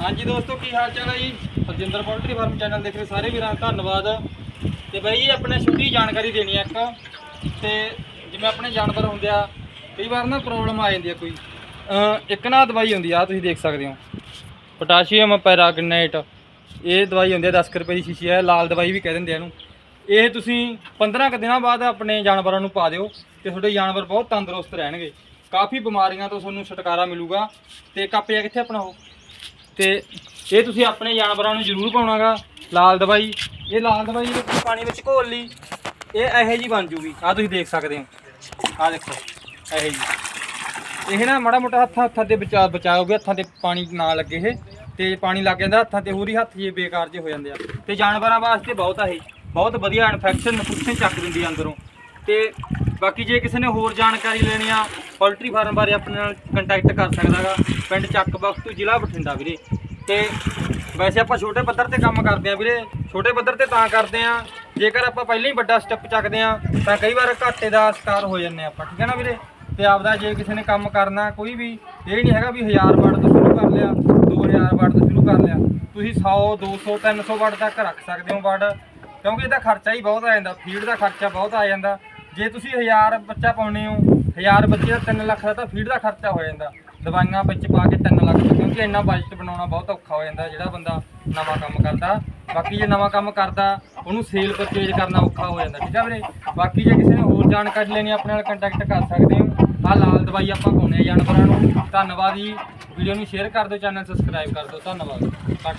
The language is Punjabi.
ਹਾਂਜੀ ਦੋਸਤੋ, ਕੀ ਹਾਲ ਚਾਲ ਹੈ ਜੀ? ਹਰਜਿੰਦਰ ਪੋਲਟਰੀ ਫਾਰਮ ਚੈਨਲ ਦੇਖ ਰਹੇ ਸਾਰੇ ਵੀਰਾਂ ਦਾ ਧੰਨਵਾਦ। ਤੇ ਬਾਈ ਜੀ ਆਪਣੇ ਛੋਟੀ ਜਾਣਕਾਰੀ ਦੇਣੀ ਹੈ ਇੱਕ। ਤੇ ਜਿਵੇਂ ਆਪਣੇ ਜਾਨਵਰ ਹੁੰਦੇ ਆ, ਕਈ ਵਾਰ ਨਾ ਪ੍ਰੋਬਲਮ ਆ ਜਾਂਦੀ ਹੈ ਕੋਈ। ਇੱਕ ਨਾ ਦਵਾਈ ਹੁੰਦੀ ਆ ਤੁਸੀਂ ਦੇਖ ਸਕਦੇ ਹੋ। ਪੋਟਾਸ਼ੀਅਮ, ਪੈਰਾਗਨੇਟ, ਇਹ ਦਵਾਈ ਹੁੰਦੀ ਆ 10 ਕੁ ਰੁਪਏ ਦੀ ਸ਼ੀਸ਼ੀ ਹੈ ਲਾਲ ਦਵਾਈ ਵੀ ਕਹਿ ਦਿੰਦੇ ਆ ਇਹਨੂੰ। ਇਹ ਤੁਸੀਂ 15 ਕੁ ਦਿਨਾਂ ਬਾਅਦ ਆਪਣੇ ਜਾਨਵਰਾਂ ਨੂੰ ਪਾ ਦਿਓ ਤੇ ਤੁਹਾਡੇ ਜਾਨਵਰ ਬਹੁਤ ਤੰਦਰੁਸਤ ਰਹਿਣਗੇ। ਕਾਫੀ ਬਿਮਾਰੀਆਂ ਤੋਂ ਤੁਹਾਨੂੰ ਛੁਟਕਾਰਾ ਮਿਲੂਗਾ। ਤੇ ਕੱਪ ਜਿਹਾ ਕਿੱਥੇ ਆਪਣਾ ਉਹ? ਤੇ ਇਹ ਤੁਸੀਂ ਆਪਣੇ ਜਾਨਵਰਾਂ ਨੂੰ ਜ਼ਰੂਰ ਪਾਉਣਾਗਾ, ਲਾਲ ਦਵਾਈ। ਇਹ ਲਾਲ ਦਵਾਈ ਜਦੋਂ ਤੁਸੀਂ ਪਾਣੀ ਵਿੱਚ ਘੋਲ ਲਈ, ਇਹ ਇਹੋ ਜੀ ਬਣ ਜੂਗੀ। ਆ ਤੁਸੀਂ ਦੇਖ ਸਕਦੇ ਹੋ। ਆ ਦੇਖੋ, ਇਹੋ ਜੀ ਇਹ ਨਾ ਮਾੜਾ ਮੋਟਾ ਹੱਥਾਂ ਹੱਥਾਂ ਤੇ ਬਚਾ ਬਚਾਓਗੇ, ਹੱਥਾਂ ਤੇ ਪਾਣੀ ਨਾ ਲੱਗੇ ਇਹ। ਤੇ ਪਾਣੀ ਲੱਗ ਜਾਂਦਾ, ਹੱਥਾਂ ਤੇ ਹੋਰ ਹੀ ਹੱਥ ਜੇ ਬੇਕਾਰ ਜੇ ਹੋ ਜਾਂਦੇ ਆ। ਤੇ ਜਾਨਵਰਾਂ ਵਾਸਤੇ ਬਹੁਤ ਆ ਇਹ। ਬਹੁਤ ਵਧੀਆ ਇਨਫੈਕਸ਼ਨ ਨਫੂਸੇ ਚੱਕ ਦਿੰਦੀ ਅੰਦਰੋਂ। ਤੇ ਬਾਕੀ ਜੇ ਕਿਸੇ ਨੇ ਹੋਰ ਜਾਣਕਾਰੀ ਲੈਣੀ ਆ ਪੋਲਟਰੀ ਫਾਰਮ ਬਾਰੇ ਆਪਣੇ ਨਾਲ ਕੰਟੈਕਟ ਕਰ ਸਕਦਾਗਾ ਪਿੰਡ ਚੱਕ ਬਖਤੂ ਜ਼ਿਲ੍ਹਾ ਬਠਿੰਡਾ ਵੀਰੇ। ਤੇ ਵੈਸੇ ਆਪਾਂ ਛੋਟੇ ਪੱਧਰ ਤੇ ਕੰਮ ਕਰਦੇ ਆ ਵੀਰੇ। ਛੋਟੇ ਪੱਧਰ ਤੇ ਤਾਂ ਕਰਦੇ ਆ। ਜੇਕਰ ਆਪਾਂ ਪਹਿਲਾਂ ਹੀ ਵੱਡਾ ਸਟੈਪ ਚੱਕਦੇ ਆ, ਤਾਂ ਕਈ ਵਾਰ ਘਾਟੇ ਦਾ ਸ਼ਿਕਾਰ ਹੋ ਜਾਂਦੇ ਆ ਆਪਾਂ, ਠੀਕ ਹੈ ਨਾ ਵੀਰੇ? ਤੇ ਆਪਦਾ ਜੇ ਕਿਸੇ ਨੇ ਕੰਮ ਕਰਨਾ, ਕੋਈ ਵੀ ਇਹ ਨਹੀਂ ਹੈਗਾ ਵੀ 1000 ਵਾਟ ਤੋਂ ਸ਼ੁਰੂ ਕਰ ਲਿਆ 2000 ਵਾਟ ਤੋਂ ਸ਼ੁਰੂ ਕਰ ਲਿਆ। ਤੁਸੀਂ 100 200 300 ਵਾਟ ਤੱਕ ਰੱਖ ਸਕਦੇ ਹੋ ਵਾਟ ਕਿਉਂਕਿ ਇਹਦਾ ਖਰਚਾ ਹੀ ਬਹੁਤ ਆ ਜਾਂਦਾ ਫੀਡ ਦਾ ਖਰਚਾ ਬਹੁਤ ਆ ਜਾਂਦਾ। ਜੇ ਤੁਸੀਂ 1000 ਬੱਚਾ ਪਾਉਣੇ ਹੋ 1000 ਬੱਚੇ ਦਾ 3 ਲੱਖ ਦਾ ਤਾਂ ਫੀਡ ਦਾ ਖਰਚਾ ਹੋ ਜਾਂਦਾ। ਦਵਾਈਆਂ ਵਿੱਚ ਪਾ ਕੇ 3 ਲੱਖ ਕਿਉਂਕਿ ਇੰਨਾ ਬਜਟ ਬਣਾਉਣਾ ਬਹੁਤ ਔਖਾ ਹੋ ਜਾਂਦਾ, ਜਿਹੜਾ ਬੰਦਾ ਨਵਾਂ ਕੰਮ ਕਰਦਾ। ਬਾਕੀ ਜੇ ਨਵਾਂ ਕੰਮ ਕਰਦਾ, ਉਹਨੂੰ ਸੇਲ ਪਰਚੇਜ ਕਰਨਾ ਔਖਾ ਹੋ ਜਾਂਦਾ, ਠੀਕ ਆ ਵੀਰੇ? ਬਾਕੀ ਜੇ ਕਿਸੇ ਨੇ ਹੋਰ ਜਾਣਕਾਰੀ ਲੈਣੀ ਆਪਣੇ ਨਾਲ ਕੰਟੈਕਟ ਕਰ ਸਕਦੇ ਹੋ। ਆਹ ਲਾਲ ਦਵਾਈ ਆਪਾਂ ਪਾਉਣੇ ਆ ਜਾਨਵਰਾਂ ਨੂੰ। ਧੰਨਵਾਦ ਜੀ। ਵੀਡੀਓ ਨੂੰ ਸ਼ੇਅਰ ਕਰ ਦਿਓ ਚੈਨਲ ਸਬਸਕ੍ਰਾਈਬ ਕਰ ਦਿਓ। ਧੰਨਵਾਦ।